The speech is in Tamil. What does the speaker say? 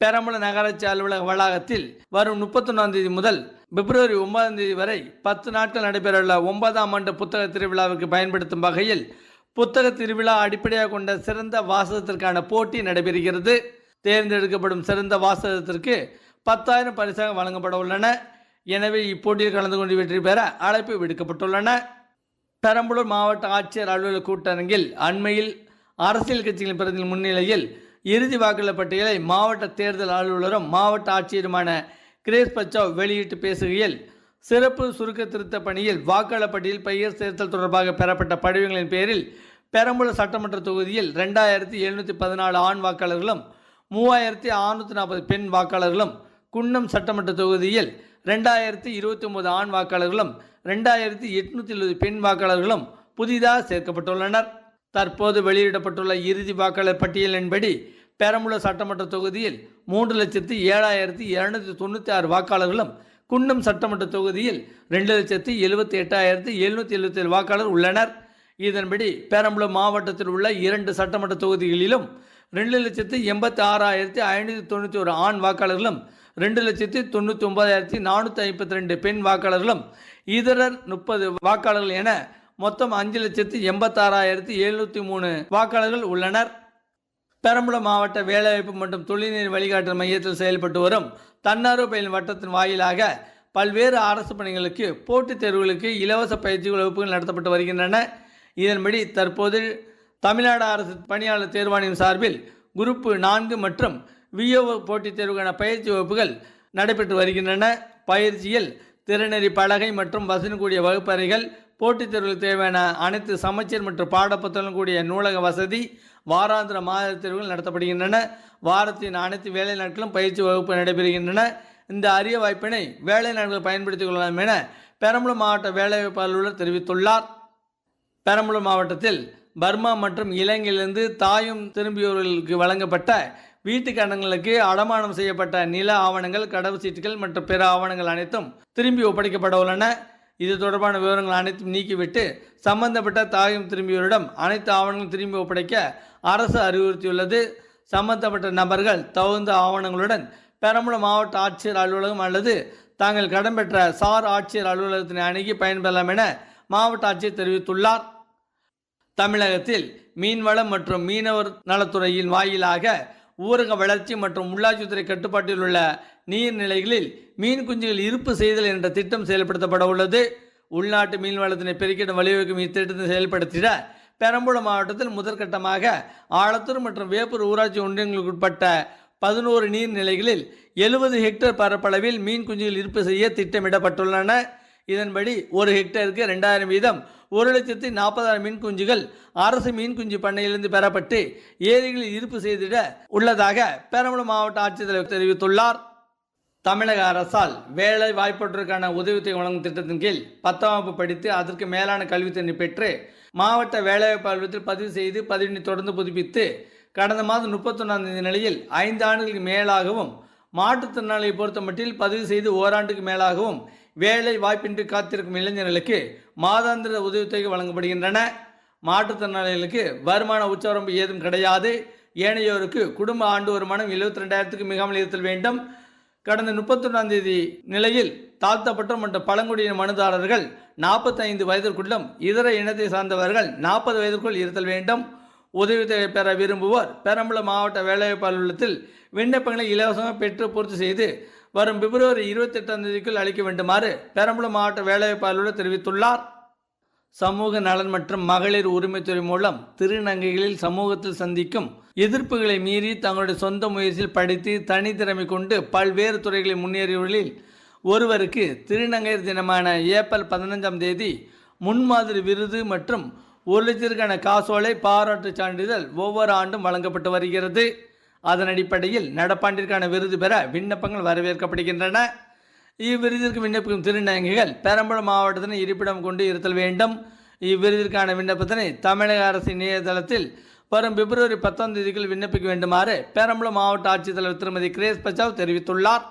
பெரம்பலூர் நகராட்சி அலுவலக வளாகத்தில் வரும் முப்பத்தொன்னாம் தேதி முதல் பிப்ரவரி ஒன்பதாம் தேதி வரை பத்து நாட்கள் நடைபெறவுள்ள ஒன்பதாம் ஆண்டு புத்தக திருவிழாவுக்கு பயன்படுத்தும் வகையில் புத்தக திருவிழா அடிப்படையாக கொண்ட சிறந்த வாசகத்திற்கான போட்டி நடைபெறுகிறது. தேர்ந்தெடுக்கப்படும் சிறந்த வாசகத்திற்கு பத்தாயிரம் பரிசாக வழங்கப்பட உள்ளன. எனவே இப்போட்டியில் கலந்து கொண்டு வெற்றி பெற அழைப்பு விடுக்கப்பட்டுள்ளன. பெரம்பலூர் மாவட்ட ஆட்சியர் அலுவலக கூட்டரங்கில் அண்மையில் அரசியல் கட்சிகளின் பிரதிநிதி முன்னிலையில் இறுதி வாக்காளர் பட்டியலை மாவட்ட தேர்தல் அலுவலரும் மாவட்ட ஆட்சியருமான கிரேஸ் பச்சாவ் வெளியிட்டு பேசுகையில் சிறப்பு சுருக்க திருத்த பணியில் வாக்காளர் பட்டியல் பெயர் சேர்த்தல் தொடர்பாக பெறப்பட்ட படிவங்களின் பேரில் பெரம்பலூர் சட்டமன்ற தொகுதியில் ரெண்டாயிரத்தி எழுநூற்றி பதினாலு ஆண் வாக்காளர்களும் மூவாயிரத்தி அறுநூற்றி நாற்பது பெண் வாக்காளர்களும் குன்னம் சட்டமன்ற தொகுதியில் ரெண்டாயிரத்தி இருபத்தி ஒன்பது ஆண் வாக்காளர்களும் ரெண்டாயிரத்தி எட்நூற்றி எழுபது பெண் வாக்காளர்களும் புதிதாக சேர்க்கப்பட்டுள்ளனர். தற்போது வெளியிடப்பட்டுள்ள இறுதி வாக்காளர் பட்டியலின்படி பெரம்பலூர் சட்டமன்ற தொகுதியில் மூன்று லட்சத்தி ஏழாயிரத்தி இரநூத்தி தொண்ணூற்றி ஆறு வாக்காளர்களும் குன்னம் சட்டமன்ற தொகுதியில் ரெண்டு லட்சத்தி எழுபத்தி எட்டாயிரத்தி எழுநூற்றி எழுபத்தி ஏழு வாக்காளர் உள்ளனர். இதன்படி பெரம்பலூர் மாவட்டத்தில் உள்ள இரண்டு சட்டமன்ற தொகுதிகளிலும் ரெண்டு லட்சத்தி எண்பத்தி ஆறாயிரத்தி ஐநூற்றி தொண்ணூற்றி ஒரு ஆண் வாக்காளர்களும் ரெண்டு லட்சத்தி தொண்ணூற்றி ஒன்பதாயிரத்தி நானூற்றி ஐம்பத்தி ரெண்டு பெண் வாக்காளர்களும் இதரர் முப்பது வாக்காளர்கள் என மொத்தம் அஞ்சு லட்சத்தி எண்பத்தாறாயிரத்தி எழுநூற்றி மூணு வாக்காளர்கள் உள்ளனர். பெரம்பலூர் மாவட்ட வேலைவாய்ப்பு மற்றும் தொழில்நீர் வழிகாட்டு மையத்தில் செயல்பட்டு வரும் தன்னார்வ பயிலும் வட்டத்தின் வாயிலாக பல்வேறு அரசு பணிகளுக்கு போட்டித் தேர்வுகளுக்கு இலவச பயிற்சி வகுப்புகள் நடத்தப்பட்டு வருகின்றன. இதன்படி தற்போது தமிழ்நாடு அரசு பணியாளர் தேர்வாணையம் சார்பில் குரூப்பு நான்கு மற்றும் விஓ போட்டித் தேர்வுக்கான பயிற்சி வகுப்புகள் நடைபெற்று வருகின்றன. பயிற்சியில் திறனறி பலகை மற்றும் வசதி கூடிய வகுப்பறைகள் போட்டித் தேர்வுகளுக்கு தேவையான அனைத்து சமச்சீர் மற்றும் பாடப்புத்தகம் கூடிய நூலக வசதி வாராந்திர மாத தேர்வுகள் நடத்தப்படுகின்றன. வாரத்தின் அனைத்து வேலை நாட்களும் பயிற்சி வகுப்பு நடைபெறுகின்றன. இந்த அரிய வாய்ப்பினை வேலை நாட்கள் பயன்படுத்திக் கொள்ளலாம் என பெரம்பலூர் மாவட்ட வேலைவாய்ப்பு அலுவலர் தெரிவித்துள்ளார். பெரம்பலூர் மாவட்டத்தில் பர்மா மற்றும் இலங்கையிலிருந்து தாயும் திரும்பியவர்களுக்கு வழங்கப்பட்ட வீட்டுக்கடன்களுக்கு அடமானம் செய்யப்பட்ட நில ஆவணங்கள் கடவு சீட்டுகள் மற்றும் பிற ஆவணங்கள் அனைத்தும் திரும்பி ஒப்படைக்கப்பட உள்ளன. இது தொடர்பான விவரங்கள் அனைத்தும் நீக்கிவிட்டு சம்பந்தப்பட்ட தாயும் திரும்பியோரிடம் அனைத்து ஆவணங்களும் திரும்பி ஒப்படைக்க அரசு அறிவுறுத்தியுள்ளது. சம்பந்தப்பட்ட நபர்கள் தகுந்த ஆவணங்களுடன் பெரம்பலூர் மாவட்ட ஆட்சியர் அலுவலகம் அல்லது தாங்கள் கடன் பெற்ற சார் ஆட்சியர் அலுவலகத்தினை அணுகி பயன்பெறலாம் என மாவட்ட ஆட்சியர் தெரிவித்துள்ளார். தமிழகத்தில் மீன்வளம் மற்றும் மீனவர் நலத்துறையின் வாயிலாக ஊரக வளர்ச்சி மற்றும் உள்ளாட்சித்துறை கட்டுப்பாட்டில் உள்ள நீர்நிலைகளில் மீன் குஞ்சுகள் இருப்பு செய்தல் என்ற திட்டம் செயல்படுத்தப்பட உள்ளது. உள்நாட்டு மீன்வளத்தினை பெருக்கிடம் வழிவகுக்கும் இத்திட்டத்தை செயல்படுத்திட பெரம்பலூர் மாவட்டத்தில் முதற்கட்டமாக ஆலத்தூர் மற்றும் வேப்பூர் ஊராட்சி ஒன்றியங்களுக்கு உட்பட்ட பதினோரு நீர்நிலைகளில் எழுபது ஹெக்டேர் பரப்பளவில் மீன் குஞ்சுகள் இருப்பு செய்ய திட்டமிடப்பட்டுள்ளன. இதன்படி ஒரு ஹெக்டேருக்கு ரெண்டாயிரம் வீதம் ஒரு லட்சத்தி நாற்பதாயிரம் மீன் குஞ்சுகள் அரசு மீன் குஞ்சு பண்ணையிலிருந்து பெறப்பட்டு ஏரிகளில் இருப்பு செய்திட உள்ளதாக பெரம்பலூர் மாவட்ட ஆட்சித்தலைவர் தெரிவித்துள்ளார். தமிழக அரசால் வேலை வாய்ப்பற்றோருக்கான உதவித்தொகை வழங்கும் திட்டத்தின் கீழ் பத்தாம் வகுப்பு படித்து அதற்கு மேலான கல்வித்தண்ணி பெற்று மாவட்ட வேலைவாய்ப்பு அலுவலகத்தில் பதிவு செய்து பதிவினை தொடர்ந்து புதுப்பித்து கடந்த மாதம் முப்பத்தொன்னாம் தேதி நிலையில் ஐந்து ஆண்டுகளுக்கு மேலாகவும் மாற்றுத்திறனாளியை பொறுத்தமட்டில் பதிவு செய்து ஓராண்டுக்கு மேலாகவும் வேலை வாய்ப்பின்றி காத்திருக்கும் இளைஞர்களுக்கு மாதாந்திர உதவித்தொகை வழங்கப்படுகின்றன. மாற்றுத்திறனாளிகளுக்கு வருமான உச்சவரம்பு ஏதும் கிடையாது. ஏனையோருக்கு குடும்ப ஆண்டு வருமானம் எழுபத்தி ரெண்டாயிரத்துக்கு மிகாமல் இருத்தல் வேண்டும். கடந்த முப்பத்தொன்னாம் தேதி நிலையில் தாழ்த்தப்பட்ட மற்றும் பழங்குடியின மனுதாரர்கள் நாற்பத்தைந்து வயதிற்குள்ளும் இதர இனத்தை சார்ந்தவர்கள் நாற்பது வயதிற்குள் இருத்தல் வேண்டும். உதவித்தொகை பெற விரும்புவோர் பெரம்பலூர் மாவட்ட வேலைவாய்ப்பு அலுவலகத்தில் விண்ணப்பங்களை இலவசமாக பெற்று பூர்த்தி செய்து வரும் பிப்ரவரி இருபத்தெட்டாம் தேதிக்குள் அளிக்க வேண்டுமாறு பெரம்பலூர் மாவட்ட வேலைவாய்ப்பு அலுவலர் தெரிவித்துள்ளார். சமூக நலன் மற்றும் மகளிர் உரிமைத்துறை மூலம் திருநங்கைகளில் சமூகத்தில் சந்திக்கும் எதிர்ப்புகளை மீறி தங்களுடைய சொந்த முயற்சியில் படித்து தனித்திறமை கொண்டு பல்வேறு துறைகளில் முன்னேறியவர்களில் ஒருவருக்கு திருநங்கையர் தினமான ஏப்ரல் பதினஞ்சாம் தேதி முன்மாதிரி விருது மற்றும் ஒரு லட்சத்திற்கான காசோலை பாராட்டுச் சான்றிதழ் ஒவ்வொரு ஆண்டும் வழங்கப்பட்டு வருகிறது. அதன் அடிப்படையில் நடப்பாண்டிற்கான விருது பெற விண்ணப்பங்கள் வரவேற்கப்படுகின்றன. இவ்விருதிற்கு விண்ணப்பிக்கும் திருநங்கைகள் பெரம்பலூர் மாவட்டத்தினை இருப்பிடம் கொண்டு இருத்தல் வேண்டும். இவ்விருதிற்கான விண்ணப்பத்தினை தமிழக அரசின் இணையதளத்தில் வரும் பிப்ரவரி பத்தாம் தேதிக்குள் விண்ணப்பிக்க வேண்டுமாறு பெரம்பலூர் மாவட்ட ஆட்சித்தலைவர் திருமதி கிரேஸ் பச்சாவ் தெரிவித்துள்ளார்.